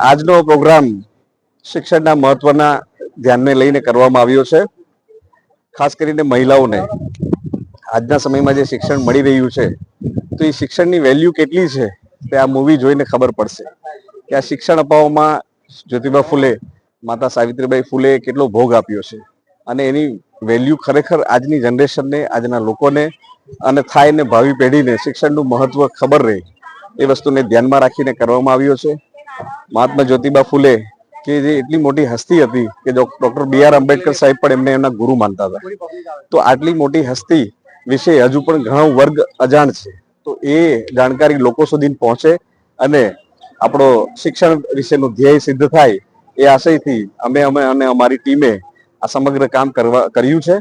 આજનો પ્રોગ્રામ શિક્ષણના મહત્વના ધ્યાનને લઈને કરવામાં આવ્યો છે. ખાસ કરીને મહિલાઓને. આજના સમયમાં જે શિક્ષણ મળી રહ્યું છે, તો એ શિક્ષણની વેલ્યુ કેટલી છે તે આ મૂવી જોઈને ખબર પડશે. કે આ શિક્ષણ અપાવવામાં જ્યોતિબા ફૂલે, માતા સાવિત્રીબાઈ ફૂલે કેટલો ભોગ આપ્યો છે અને એની વેલ્યુ ખરેખર આજની જનરેશનને, આજના લોકોને અને થાય ને ભાવિ પેઢીને શિક્ષણનું મહત્વ ખબર રહે એ વસ્તુને ધ્યાનમાં રાખીને કરવામાં આવ્યો છે. મહાત્મા જ્યોતિબા ફૂલે કે જે એટલી મોટી હસ્તી હતી કે ડોક્ટર બી આર આંબેડકર સાહેબ પણ એમને એમના ગુરુ માનતા હતા. તો આટલી મોટી હસ્તી વિશે હજુ પણ ઘણો વર્ગ અજાણ છે. તો એ જાણકારી લોકો સુધી પહોંચે અને આપણો શિક્ષણ વિશેનું ધ્યેય સિદ્ધ થાય એ આશયથી અમે અમે અને અમારી ટીમે આ સમગ્ર કામ કરવા, કર્યું છે.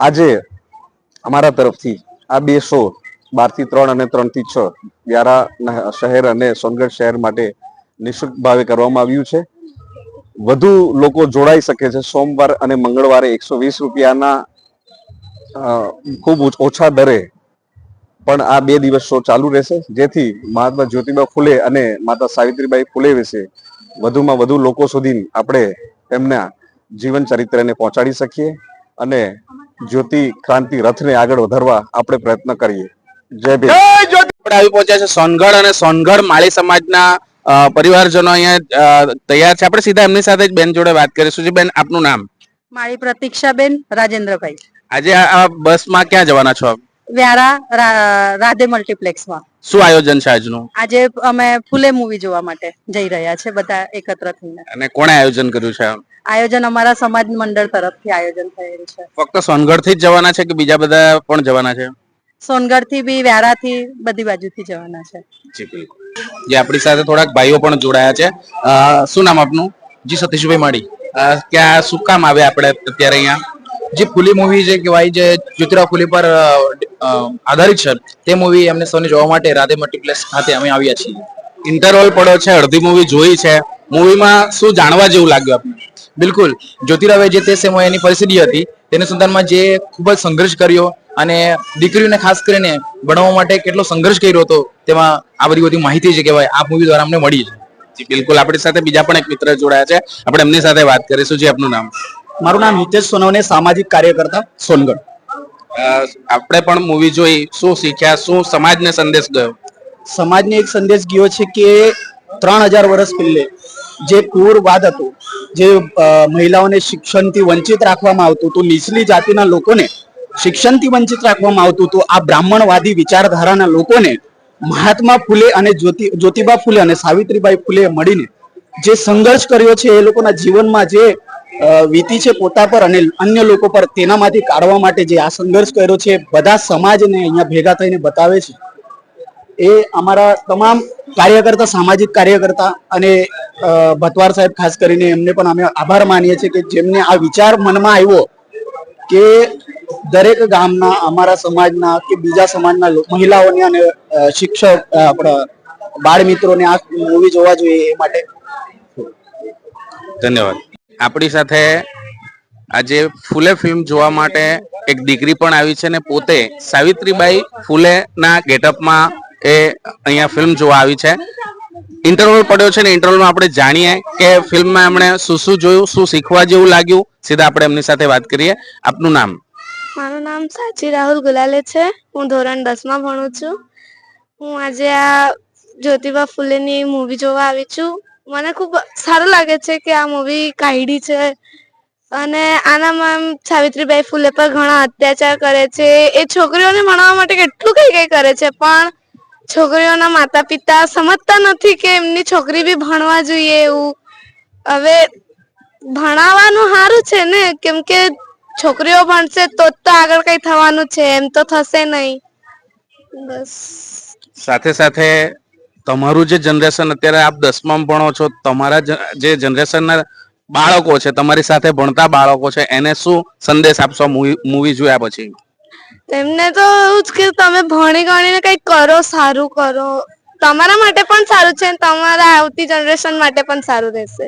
આજે અમારા તરફથી આ બે શો બારથી ત્રણ અને ત્રણથી છ વ્યારા શહેર અને સોનગઢ શહેર માટે નિઃશુલ્ક ભાવે કરવામાં આવ્યું છે. વધુ લોકો જોડાઈ શકે છે સોમવાર અને મંગળવારે એકસો વીસ રૂપિયાના ખૂબ ઓછા દરે. પણ આ બે દિવસ શો ચાલુ રહેશે. જેથી મહાત્મા જ્યોતિબા ફૂલે અને માતા સાવિત્રીબાઈ ફૂલે વિશે વધુમાં વધુ લોકો સુધી આપણે એમના જીવન ચરિત્રને પહોંચાડી શકીએ અને જ્યોતિ ક્રાંતિ રથને આગળ વધારવા આપણે પ્રયત્ન કરીએ. જય ભીમ. આવી પહોંચ્યા છે સોનગઢ અને સોનગઢ માળી સમાજના પરિવારજનો અહીંયા તૈયાર છે. આપણે સીધા એમની સાથે જ બેન જોડે વાત કરીશું. જી બેન આપનું નામ? મારી પ્રતીક્ષાબેન રાજેન્દ્રભાઈ. આજે આ બસમાં ક્યાં જવાના છો? વ્યારા રાધે મલ્ટીપ્લેક્સમાં. શું આયોજન છે આજનું? આજે અમે ફૂલે મૂવી જોવા માટે જઈ રહ્યા છે બધા એકત્ર થઈને. અને કોણે આયોજન કર્યું છે? આયોજન અમારા સમાજ મંડળ તરફથી આયોજન થયેલું છે. ફક્ત સોનગઢથી જ જવાના છે કે બીજા બધા પણ જવાના છે? સોનગઢથી બી વ્યારા થી બધી બાજુથી જવાના છે. જી બિલકુલ. જે આપણી સાથે થોડાક ભાઈઓ પણ જોડાયા છે. શું નામ આપનું? જી સતીશભાઈ અ, ક્યાં શું કામ આવ્યા આપણે અત્યારે અહીંયા? જે ફૂલી મૂવી જે કહેવાય જે જ્યોતિરાવ ફૂલી પર આધારિત છે તે મૂવી અમને સૌને જોવા માટે રાધે મલ્ટીપ્લેક્સ ખાતે અમે આવ્યા છીએ. ઇન્ટરવલ પડ્યો છે અડધી મૂવી જોઈ છે. મૂવીમાં શું જાણવા જેવું લાગ્યું આપને? બિલકુલ. જ્યોતિરાવે જે તે સમયે એની પરિસ્થિતિ હતી તેની સંતાનમાં જે ખૂબ જ સંઘર્ષ કર્યો અને દીકરીઓને ખાસ કરીને ભણાવવા માટે કેટલો સંઘર્ષ કર્યો હતો તેમાં આ બધી બધી માહિતી જે કહેવાય આ મૂવી દ્વારા અમને મળી છે. બિલકુલ. આપણી સાથે બીજા પણ એક મિત્ર જોડાયા છે. આપણે એમની સાથે વાત કરીશું. જે આપનું નામ? મારું નામ હિતેશ સોનવને સામાજિક કાર્યકર્તા સોનગઢ. અ, આપણે પણ મૂવી જોઈ. શું શીખ્યા? શું સમાજને સંદેશ ગયો? સમાજને એક સંદેશ ગયો છે કે ત્રણ હજાર વર્ષ પહેલે જે ક્રૂરવાદ હતો જે મહિલાઓને શિક્ષણથી વંચિત રાખવામાં આવતું હતું નીચલી જાતિના લોકોને શિક્ષણથી વંચિત રાખવામાં આવતું હતું. આ બ્રાહ્મણવાદી વિચારધારાના લોકોને મહાત્મા ફૂલે અને જ્યોતિ, જ્યોતિબા ફૂલે અને સાવિત્રીબાઈ ફૂલે મળીને જે સંઘર્ષ કર્યો છે એ લોકોના જીવનમાં જે વીતી છે પોતા પર અને અન્ય લોકો પર તેનામાંથી કાઢવા માટે જે આ સંઘર્ષ કર્યો છે બધા સમાજને અહીંયા ભેગા થઈને બતાવે છે. એ અમારા તમામ કાર્યકર્તા, સામાજિક કાર્યકર્તા અને ભતવાર સાહેબ ખાસ કરીને એમને પણ અમે આભાર માનીએ છીએ કે જેમને આ વિચાર મનમાં આવ્યો કે દરેક ગામના, અમારા સમાજના કે બીજા સમાજના મહિલાઓને અને શિક્ષક આપણા બાળ મિત્રોને આ મૂવી જોવા જોઈએ એ માટે. ધન્યવાદ. આપણી સાથે આજે ફૂલે ફિલ્મ જોવા માટે એક દીકરી પણ આવી છે ને પોતે સાવિત્રીબાઈ ફૂલેના ગેટઅપમાં એ અહીંયા ફિલ્મ જોવા આવી છે. ઇન્ટરવલ પડ્યો છે ને ઇન્ટરવ્યુમાં આપણે જાણીએ કે ફિલ્મમાં એમણે શું શું જોયું, શું શીખવા જેવું લાગ્યું? સીધા આપણે એમની સાથે વાત કરીએ. આપનું નામ? મારું નામ સાચી રાહુલ ગુલાલે છે. હું ધોરણ દસમાં ભણું છું. હું આજે આ જ્યોતિબા ફૂલેની મૂવી જોવા આવી છું. મને ખૂબ સારું લાગે છે કે આ મૂવી કાઢી છે અને આનામાં સાવિત્રીબાઈ ફૂલે પર ઘણા અત્યાચાર કરે છે. એ છોકરીઓને ભણાવવા માટે કેટલું કઈ કઈ કરે છે, પણ છોકરીઓના માતા પિતા સમજતા નથી કે એમની છોકરી બી ભણવા જોઈએ એવું. હવે ભણાવવાનું સારું છે ને? કેમ કે છોકરીઓ ભણશે તો જ તો આગળ કઈ થવાનું છે, એમ તો થશે નહીં. બસ. સાથે સાથે તમારું જે જનરેશન અત્યારે આપ દસમામાં ભણો છો, તમારા જ- જે જનરેશનના બાળકો છે, તમારી સાથે ભણતા બાળકો છે, એને શું સંદેશ આપશો મૂવી જોયા પછી? એમને તો એવું જ કે તમે ભણી ગણીને કઈ કરો, સારું કરો. તમારા માટે પણ સારું છે તમારા આવતી જનરેશન માટે પણ સારું રહેશે.